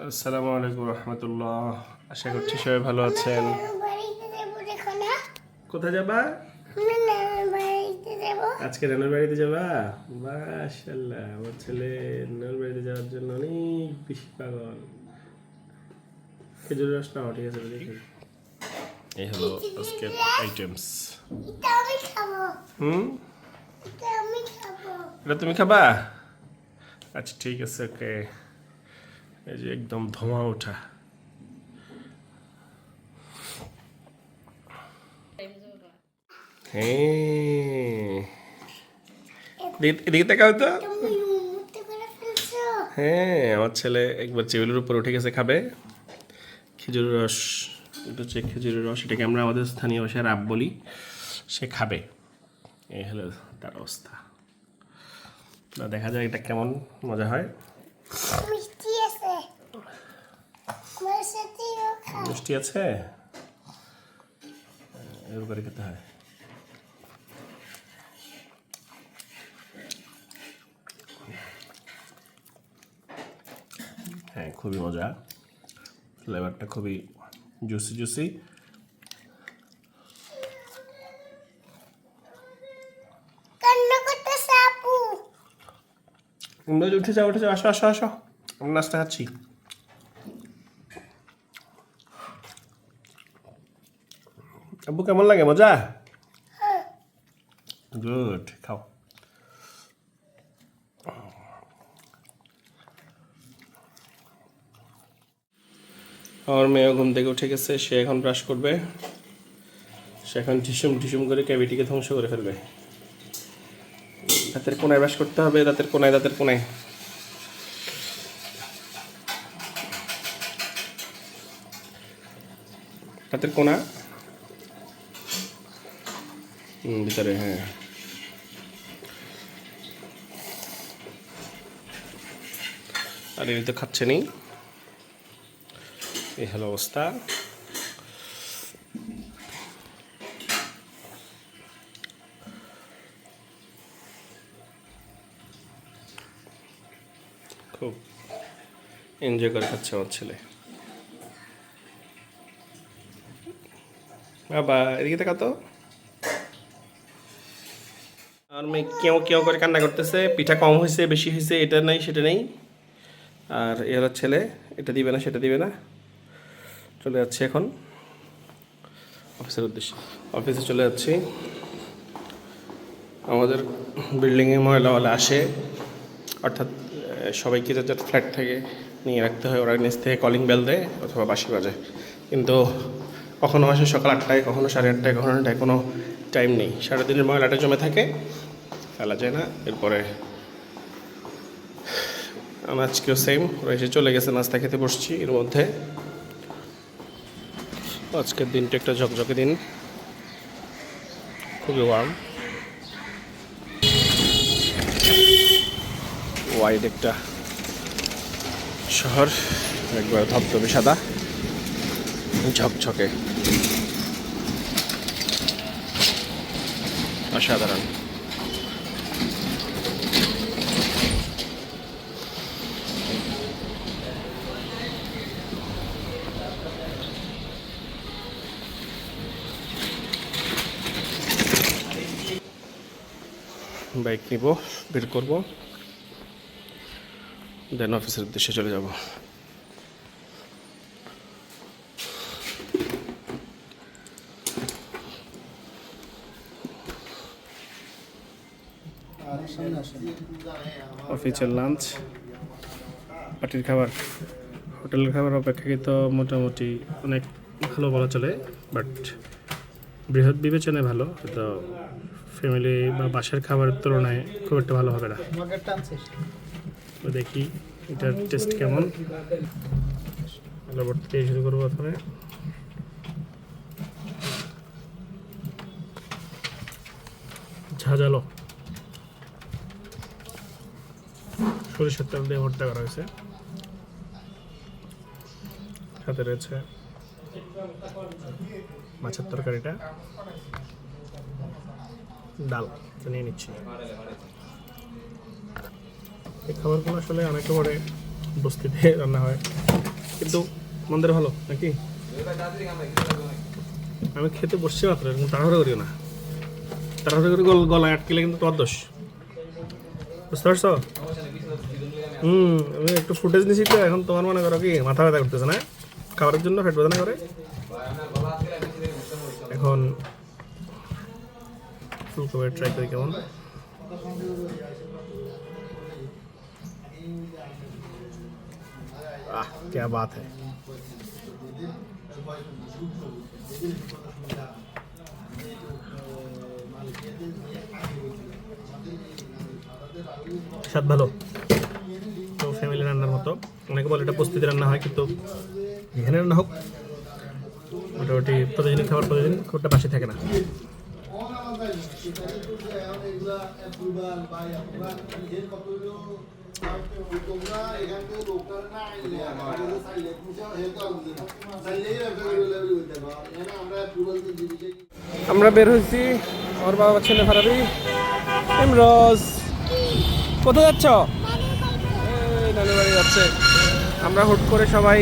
আসসালামু আলাইকুম রহমতুল্লাহ। আশা করছি সবাই ভালো আছেন। কোথায় যাবা? আজকে নানুর বাড়িতে যাবা? মাশাল্লাহ আমার ছেলে নানুর বাড়িতে যাওয়ার জন্য অনেক বেশি পাগল। খেজুর রস নাও ঠিক আছে এই হলো আজকের আইটেমস হুম? এটা তুমি খাবা? আচ্ছা ঠিক আছে ওকে। এই যে একদম ধোঁয়া ওঠা। হ্যাঁ এদিকে- তাকাও তো। হ্যাঁ আমার ছেলে একবার টেবিলের উপর উঠে গেছে, খাবে? খেজুরের রস এটা হচ্ছে খেজুরের রস, এটাকে আমরা আমাদের স্থানীয় ভাষায় রাব বলি, সে খাবে। এই হলো তার অবস্থা। দেখা যায় এটা কেমন মজা হয় মিষ্টি আছে আমার সাথেও খাও মিষ্টি আছে? এর করে খেতে হয়। হ্যাঁ খুবই মজা। ফ্লেভারটা খুবই জুসি জুসি। উঠে যাও উঠে যাও আসো আসো আসো। আমরা নাস্তা খাচ্ছি। আব্বু, কেমন লাগে? মজা? গুড খাও। আমার মেয়েও ঘুম থেকে উঠে গেছে, সে এখন ব্রাশ করবে। সে এখন ঢিসুম ঢিসুম করে ক্যাভিটিকে ধ্বংস করে ফেলবে। দাঁতের কোনায় ব্রাশ করতে হবে, দাঁতের কোনায় দাঁতের কোনায়। দাঁতের কোনা? ভিতরে হ্যাঁ। আর এমনি তো খাচ্ছে নি এই হলো অবস্থা। খুব এনজয় করে খাচ্ছে আমার ছেলে। বাবা, এদিকে দেখা কেউ কেউ করে কান্না করতেছে, পিঠা কম হয়েছে, বেশি হয়েছে, এটা নাই, সেটা নেই। আর এর ছেলে, এটা দিবে না, সেটা দিবে না। চলে যাচ্ছে এখন অফিসের উদ্দেশ্যে। অফিসে চলে যাচ্ছি। আমাদের বিল্ডিংয়ে ময়লাওয়ালা আসে। অর্থাৎ সবাইকে যার ফ্ল্যাট থেকে নিয়ে রাখতে হয়, ওরা নিচ থেকে কলিং বেল দেয় অথবা বাসি বাজে। কিন্তু কখনো আসে সকাল আটটায়, কখনো সাড়ে আটটায়, কখনো নটায় কোনো টাইম নেই। সারাদিনের ময়লাটা জমে থাকে। ফেলা যায় না। এরপরে আজকেও সেম ওরা এসে চলে গেছে, নাস্তা খেতে বসছি এর মধ্যে। আজকের দিনটা একটা ঝকঝকে দিন। খুবই ওয়ার্ম ওয়াইড একটা শহর, একবার ধবধবে সাদা, ঝকঝকে। অসাধারণ। বাইক নিব, বের করব। দেন অফিসের উদ্দেশ্যে চলে যাব। অফিসের লাঞ্চ পার্টির খাবার। হোটেলের খাবার অপেক্ষাকৃত মোটামুটি অনেক ভালো বলা চলে বাট বৃহৎ বিবেচনায় ভালো তো ফ্যামিলি বা বাসার খাবারের তুলনায় খুব একটা ভালো হবে না। তো দেখি এটার টেস্ট কেমন। থেকে শুরু করব প্রথমে। ঝাঁঝালো। সরিষার তেল দিয়ে ভর্তা করা হয়েছে। সাথে রয়েছে মাছের তরকারিটা। ডাল নিয়ে নিচ্ছি। এই খাবারগুলো আসলে অনেকে পরে বস্তিতে রান্না হয়। কিন্তু মন্দির ভালো, নাকি? আমি খেতে বসছি মাত্র, এরকম তাড়াহুড়ো করিও না। তাড়াহুড়ো করে গল গলায় আটকেলে কিন্তু তোমার দোষ। বুঝতে পারছ? হুম, আমি একটু ফুটেজ নিছি তো, এখন তোমার মনে করো কি, মাথা ব্যথা করতেছে না? খাবারের জন্য পেট বেদনা করে? ফুলকপির ট্রাই করি, কেমন? আহ কে বাত স্বাদ ভালো? তো ফ্যামিলি রান্নার মতো। অনেকে বলে এটা প্রস্তুতি রান্না হয়, কিন্তু এখানে রান্না হোক। মোটামুটি প্রতিদিন খাবার প্রতিদিন খুবটা বাসি থাকে না। আমরা বের হয়েছি, ওর বাবা ছেলে ফারাবি। ইমরোজ, কোথায় যাচ্ছ? নানু বাড়ি যাচ্ছে। আমরা হুট করে সবাই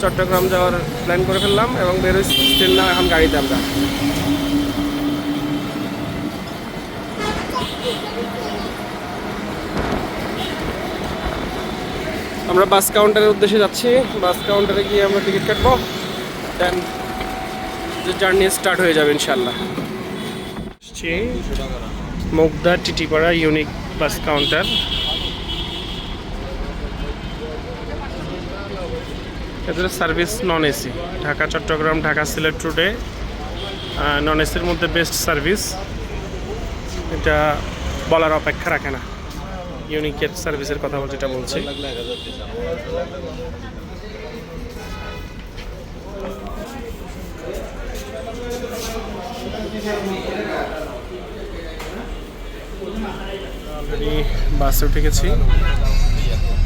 চট্টগ্রাম যাওয়ার প্ল্যান করে ফেললাম এবং বের হয়েছি। স্টিল না, এখন গাড়িতে আমরা। আমরা বাস কাউন্টারের উদ্দেশ্যে যাচ্ছি। বাস কাউন্টারে গিয়ে আমরা টিকিট কাটবো। দেন জার্নি স্টার্ট হয়ে যাবে ইনশাল্লাহ Mugda Titipara Unique bus counter এদের service non AC Dhaka, Chattogram, Dhaka, Sylhet রুটে নন এসির মধ্যে বেস্ট সার্ভিস এটা বলার অপেক্ষা রাখে না। ইউনিকের সার্ভিসের কথা বলছি এটা বলছি। অলরেডি বাসে উঠে গেছি।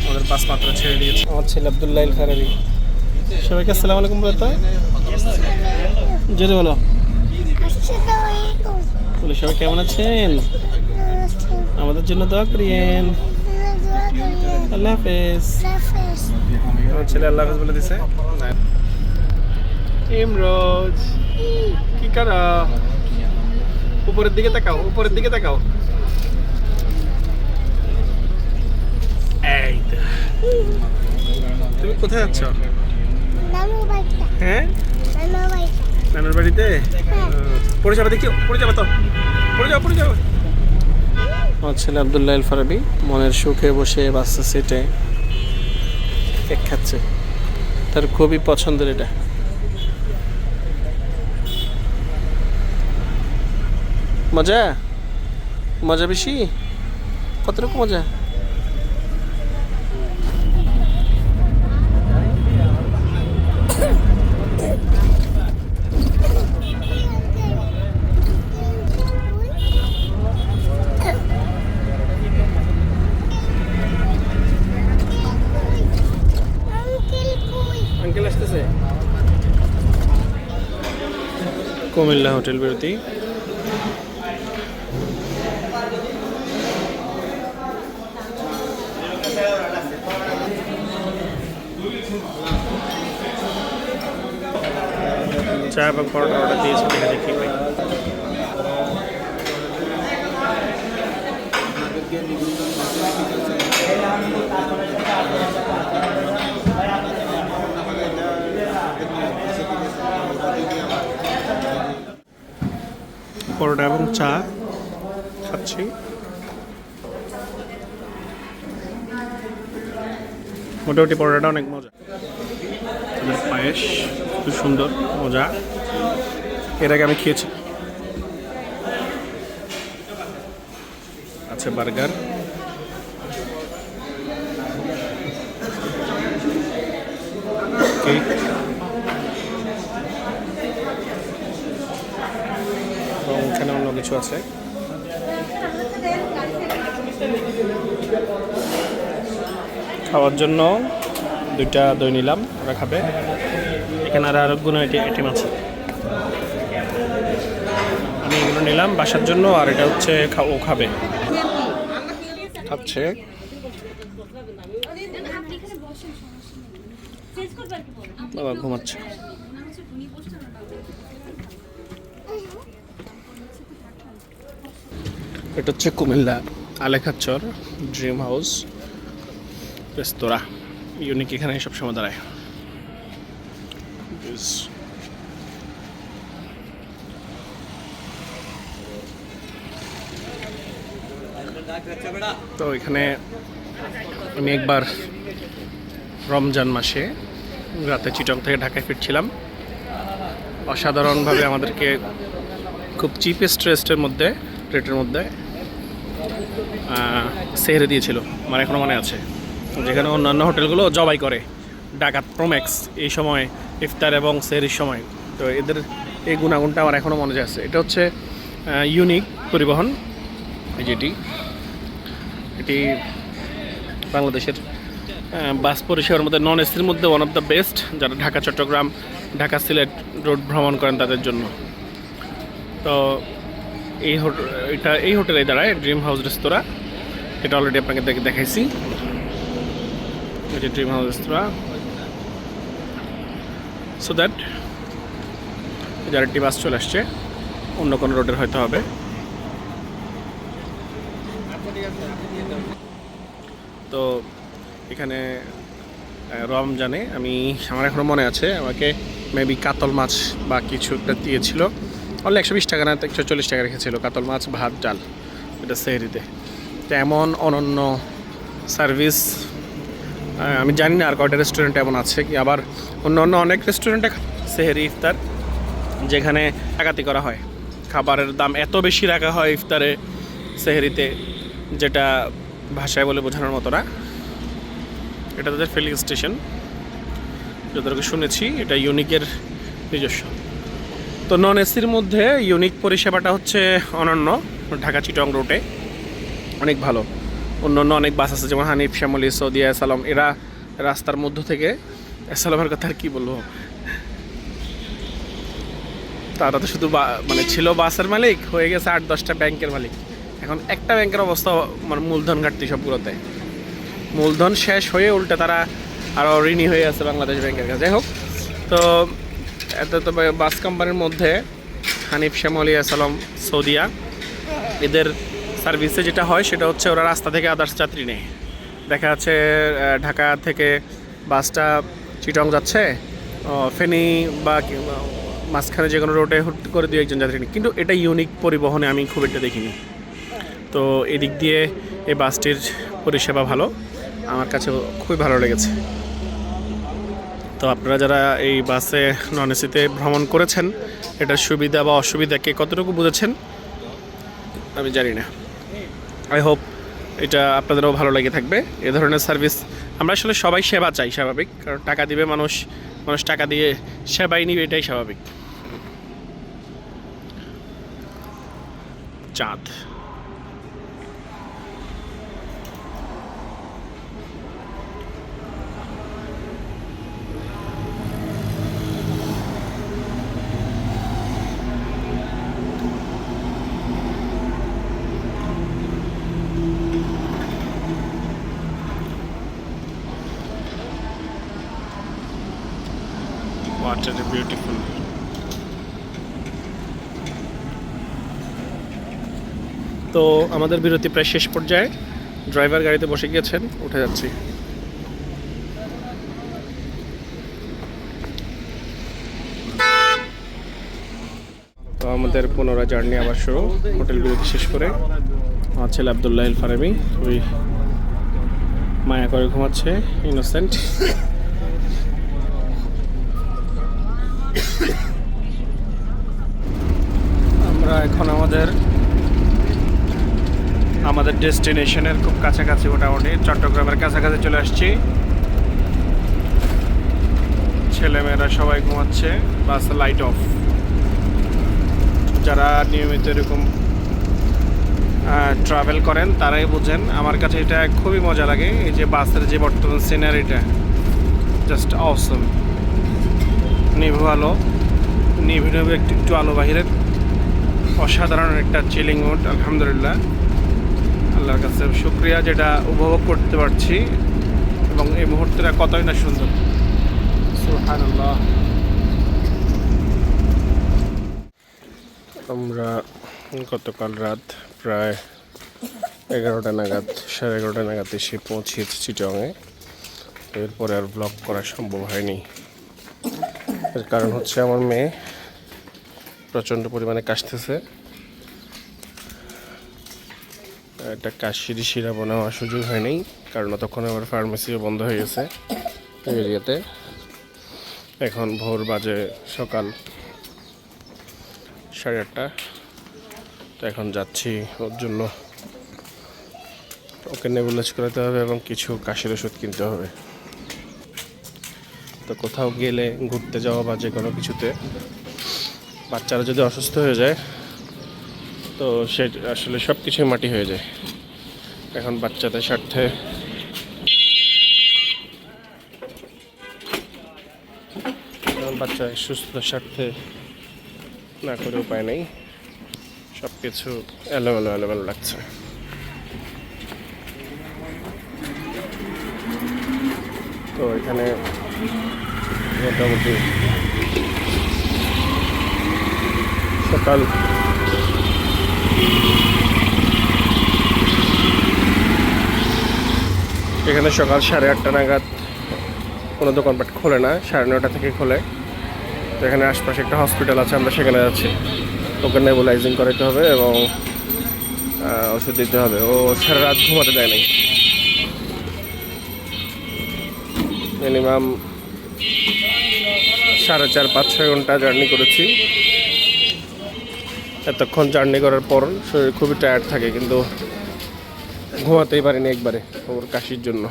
আমাদের বাস মাত্র ছেড়ে দিয়েছে। আমার ছেলে আবদুল্লাহ খারাবি সবাইকে আসসালামু আলাইকুম বলে তো। জোরে বলো। আসসালামাইকুম বলে সবাই কেমন আছেন? আমাদের জন্য দোয়া করিয়েন। আল্লাহ হাফেজ। আমার ছেলে আল্লাহ হাফেজ বলে দিছে। ইমরোজ, কি করো? উপরের দিকে তাকাও, উপরের দিকে তাকাও। এই তুমি কোথায় যাচ্ছ? হ্যাঁ? নানু নানুর বাড়িতে? পড়ে যাবে দেখিও পড়ে যাবে তো। পড়ে যাও পড়ে যাও। আমার ছেলে আবদুল্লাহ ফারাবি মনের সুখে বসে বাচ্চা সিটে কেক খাচ্ছে। তার খুবই পছন্দের এটা। মজা? মজা বেশি? কতটুকু মজা? কুমিল্লা হোটেল বিরতি চা এবং পরোটা অর্ডার দিয়েছি দেখে দেখি ভাই পরোটা এবং চা খাচ্ছি। মোটামুটি পরোটাটা অনেক মজা। পায়েস, খুব সুন্দর, মজা। এর আগে আমি খেয়েছি। আচ্ছা বার্গার কেক এবং এখানে অন্য কিছু আছে? খাওয়ার জন্য দুইটা দই নিলাম, ওরা খাবে। এখানে আর আরেকগুলো আইটেম আছে। আমি এগুলো নিলাম বাসার জন্য, আর এটা হচ্ছে ও খাবে। খাচ্ছে। বাবা ঘুমাচ্ছে। এটা হচ্ছে কুমিল্লা আলেখাচর ড্রিম হাউস রেস্তোরাঁ। ইউনিক এখানে সব সময় দাঁড়ায়। তো এখানে আমি একবার রমজান মাসে রাতে চিটং থেকে ঢাকায় ফিরছিলাম। অসাধারণভাবে আমাদেরকে খুব চিপেস্ট রেস্টের মধ্যে রেটের মধ্যে সেহরে দিয়েছিল, আমার এখনও মনে আছে। যেখানে অন্যান্য হোটেলগুলো জবাই করে, ডাকাত, প্রোম্যাক্স, এই সময়, ইফতার এবং সেহরির সময়। তো এদের এই গুণাগুণটা আমার এখনও মনে আছে। এটা হচ্ছে ইউনিক পরিবহন যেটি, এটি বাংলাদেশের বাস পরিষেবার মধ্যে নন এসির মধ্যে ওয়ান অফ দ্য বেস্ট যারা ঢাকা, চট্টগ্রাম, ঢাকা, সিলেট রোড ভ্রমণ করেন তাদের জন্য। তো এই হোটেল এটা এই হোটেলে দাঁড়ায় ড্রিম হাউস রেস্তোরাঁ এটা অলরেডি আপনাকে দেখে, দেখাইছি। এটা dream house restaurant so that যার একটি বাস চলে আসছে। অন্য কোনো রোডের হয়তো হবে। তো এখানে রমজানে আমি, আমার এখনও মনে আছে, আমাকে মেবি কাতল মাছ বা কিছু একটা দিয়েছিল। অনলি একশো বিশ টাকা না, একশো চল্লিশ টাকা রেখেছিল, কাতল মাছ, ভাত, ডাল, এটা সেহরিতে। এমন অনন্য সার্ভিস আমি জানি না আর কয়টা রেস্টুরেন্ট এমন আছে কি, আবার অন্য অন্য অনেক রেস্টুরেন্টে সেহেরি, ইফতার, যেখানে ডাকাতি করা হয়। খাবারের দাম এত বেশি রাখা হয় ইফতারে, সেহেরিতে, যেটা ভাষায় বলে বোঝানোর মতো না। এটা তাদের ফিলিং স্টেশন যতটুকু শুনেছি, এটা ইউনিকের নিজস্ব। তো নন এসির মধ্যে ইউনিক পরিষেবাটা হচ্ছে অনন্য, ঢাকা চিটং রুটে অনেক ভালো। অন্য অন্য অনেক বাস আছে, যেমন হানিফ, শ্যামলি, সৌদিয়া সালাম এরা রাস্তার মধ্য থেকে সালামের কথা আর কি বলব? তারা তো শুধু মানে ছিল বাসের মালিক, হয়ে গেছে আট দশটা ব্যাংকের মালিক। এখন একটা ব্যাংকের অবস্থা মানে মূলধন ঘাটতি সবগুলোতে। মূলধন শেষ হয়ে উল্টে তারা আরও ঋণী হয়ে আছে বাংলাদেশ ব্যাংকের কাছে। যাই হোক, তো এত তো বাস কোম্পানির মধ্যে হানিফ শ্যামলি আসালাম সৌদিয়া। এদের সার্ভিসে যেটা হয়, সেটা হচ্ছে ওরা রাস্তা থেকে আদার্স যাত্রী নেয়। দেখা যাচ্ছে ঢাকা থেকে বাসটা চিটং যাচ্ছে ফেনী বা মাঝখানে যে কোনো রোডে হুট করে দিয়ে একজন যাত্রী নেয়। কিন্তু এটা ইউনিক পরিবহনে আমি খুব একটা দেখিনি। তো এদিক দিয়ে এই বাসটির পরিষেবা ভালো। আমার কাছে খুবই ভালো লেগেছে। তো আপনারা যারা এই বাসে নন এসিতে ভ্রমণ করেছেন, এটার সুবিধা বা অসুবিধা কে কতটুকু বুঝেছেন? আমি জানি না। আই হোপ এটা আপনাদেরও ভালো লেগে থাকবে। এ ধরনের সার্ভিস আমরা আসলে সবাই সেবা চাই স্বাভাবিক, কারণ টাকা দিবে মানুষ মানুষ টাকা দিয়ে সেবাই নিবে, এটাই স্বাভাবিক। চাঁদ। তো আমাদের বিরতি প্রায় শেষ পর্যায়ে। ড্রাইভার গাড়িতে বসে গিয়েছেন, উঠে যাচ্ছি। আমাদের পুনরায় জার্নি আবার শুরু হোটেল বিরতি শেষ করে। আমার ছেলে আবদুল্লাহ ফারেমি খুবই মায়া করে ঘুমাচ্ছে ইনোসেন্ট আমরা এখন আমাদের আমাদের ডেস্টিনেশনের খুব কাছাকাছি মোটামুটি। চট্টগ্রামের কাছাকাছি চলে আসছি। ছেলেমেয়েরা সবাই ঘুমাচ্ছে বাস লাইট অফ যারা নিয়মিত এরকম ট্রাভেল করেন, তারাই বুঝেন, আমার কাছে এটা খুবই মজা লাগে। এই যে বাসের যে বর্তমান সিনারিটা জাস্ট অসম নিভু আলো। নিভু নিভু একটু একটু আলো বাহিরের। অসাধারণ একটা চিলিং মুড আলহামদুলিল্লাহ। আল্লাহর কাছে শুক্রিয়া, যেটা উপভোগ করতে পারছি। এবং এই মুহূর্তটা কতই না সুন্দর। সুবহানাল্লাহ। আমরা গতকাল রাত প্রায় এগারোটা নাগাদ, সাড়ে এগারোটা নাগাদ এসে পৌঁছেছি চিটংয়ে এরপরে আর ব্লগ করা সম্ভব হয়নি। এর কারণ হচ্ছে আমার মেয়ে প্রচণ্ড পরিমাণে কাশতেছে। একটা কাশির সিরাপ নেওয়ার সুযোগ হয়নি কারণ তখন আমার ফার্মেসিও বন্ধ হয়ে গেছে এরিয়াতে। এখন ভোর বাজে সকাল সাড়ে আটটা। তো এখন যাচ্ছি ওর জন্য। ওকে নেবুলাইজ করাতে হবে এবং কিছু কাশির ওষুধ কিনতে হবে। তো কোথাও গেলে ঘুরতে যাওয়া বা যে কোনো কিছুতে বাচ্চারা যদি অসুস্থ হয়ে যায় তো সে আসলে সব কিছুই মাটি হয়ে যায়। এখন বাচ্চাদের স্বার্থে। বাচ্চা সুস্থতার স্বার্থে না করে উপায় নেই। সব কিছু এলোমেলো এলোমেলো লাগছে। তো এখানে মোটামুটি সকাল এখানে সকাল সাড়ে আটটা নাগাদ কোনো দোকানপাট খোলে না, সাড়ে নটা থেকে খোলে। তো এখানে আশপাশে একটা হসপিটাল আছে, আমরা সেখানে যাচ্ছি। ওকে নেবুলাইজিং করাতে হবে এবং ওষুধ দিতে হবে। ও সারা রাত ঘুমাতে দেয় নাই। মিনিমাম সাড়ে চার পাঁচ ছয় ঘণ্টা জার্নি করেছি। এতক্ষণ জার্নি করার পর শরীর খুবই টায়ার্ড থাকে, কিন্তু ঘুমাতেই পারিনি একবারে ওর কাশির জন্য।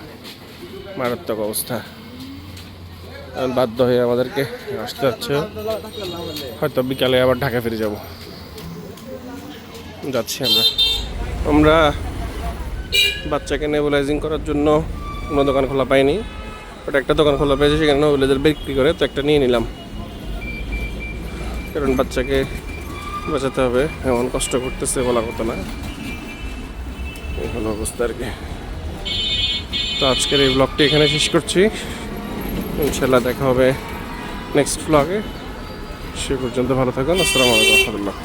মারাত্মক অবস্থা। বাধ্য হয়ে আমাদেরকে আসতে হচ্ছে। হয়তো বিকালে আবার ঢাকা ফিরে যাব। যাচ্ছি আমরা। আমরা বাচ্চাকে নেবুলাইজিং করার জন্য কোনো দোকান খোলা পাইনি। ওটা একটা দোকান খোলা পেয়েছে, সেখানে নেবুলাইজার বিক্রি করে তো একটা নিয়ে নিলাম। কারণ বাচ্চাকে বাঁচাতে হবে। এমন কষ্ট করতেছে বলার মতো না। এই হলো অবস্থা আর কি। তো আজকের এই ব্লগটি এখানে শেষ করছি। ইনশাল্লাহ দেখা হবে নেক্সট ব্লগে সে পর্যন্ত ভালো থাকুন। আসসালামু আলাইকুম রহমতুল্লাহ।